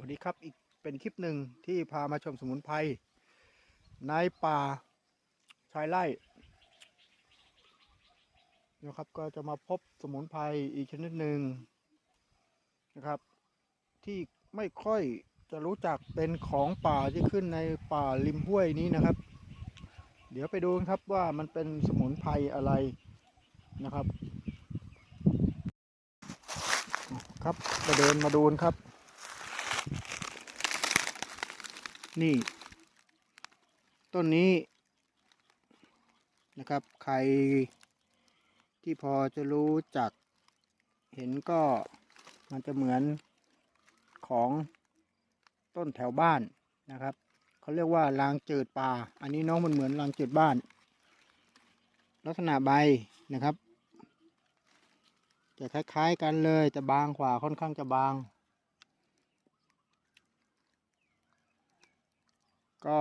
วัสดีครับอีกเป็นคลิปหนึ่งที่พามาชมสมุนไพรในป่าชายไร่นะครับก็จะมาพบสมุนไพรอีกชนิดหนึ่งนะครับ ที่ไม่ค่อยจะรู้จักเป็นของป่าที่ขึ้นในป่าริมห้วยนี้นะครับ เดี๋ยวไปดูกันครับว่ามันเป็นสมุนไพรอะไรนะครับ ครับมาเดินมาดูนครับ นี่ ต้นนี้นะครับ ใครที่พอจะรู้จัก เห็นก็มันจะเหมือนของต้นแถวบ้านนะครับเขาเรียกว่าลางจืดป่าอันนี้น้องมันเหมือนลางจืดบ้าน ลักษณะใบนะครับจะคล้ายๆกันเลยแต่บางกว่าค่อนข้างจะบาง ก็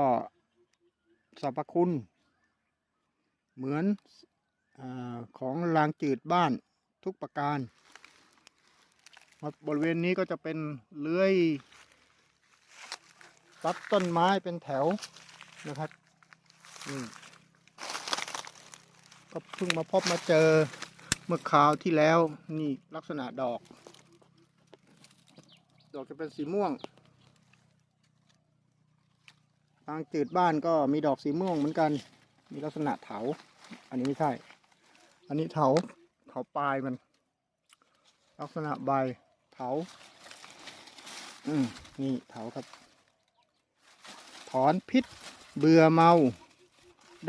สรรพคุณ เหมือนอของรางจืดบ้านทุกประการบริเวณนี้ก็จะเป็นเลื้อยตัดต้นไม้เป็นแถวนะครับก็เพิ่งมาพบมาเจอเมื่อคราวที่แล้วนี่ลักษณะดอก ดอกจะเป็นสีม่วง ทางจืดบ้านก็มีดอกสีม่วงเหมือนกัน มีลักษณะเถา อันนี้ไม่ใช่ อันนี้เถา เถาปลายมัน ลักษณะใบเถา อืมนี่เถาครับ ถอนพิษเบื่อเมา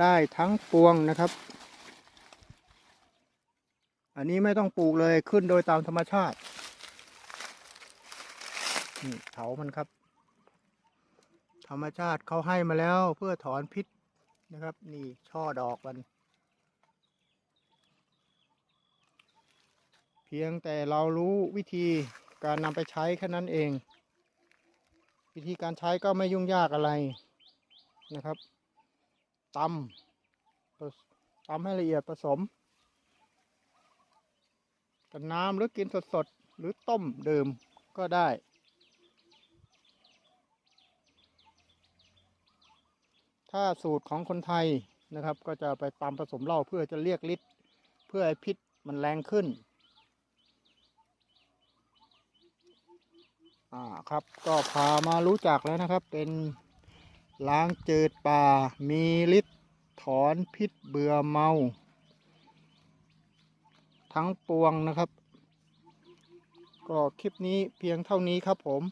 ได้ทั้งปวงนะครับ อันนี้ไม่ต้องปลูกเลยขึ้นโดยตามธรรมชาติ นี่เถามันครับ ธรรมชาติเขาให้มาแล้วเพื่อถอนพิษนะครับ นี่ช่อดอกมัน เพียงแต่เรารู้วิธีการนำไปใช้แค่นั้นเอง วิธีการใช้ก็ไม่ยุ่งยากอะไรนะครับตำตำให้ละเอียดผสมกับน้ำหรือกินสดๆ หรือต้มดื่มก็ได้ ถ้าสูตรของคนไทยนะครับ ก็จะไปตามผสมเหล้าเพื่อจะเรียกฤทธิ์เพื่อให้พิษมันแรงขึ้น อ่าครับก็พามารู้จักแล้วนะครับ เป็นล้างจืดป่า มีฤทธิ์ถอนพิษเบื่อเมา ทั้งปวงนะครับ ก็คลิปนี้เพียงเท่านี้ครับผม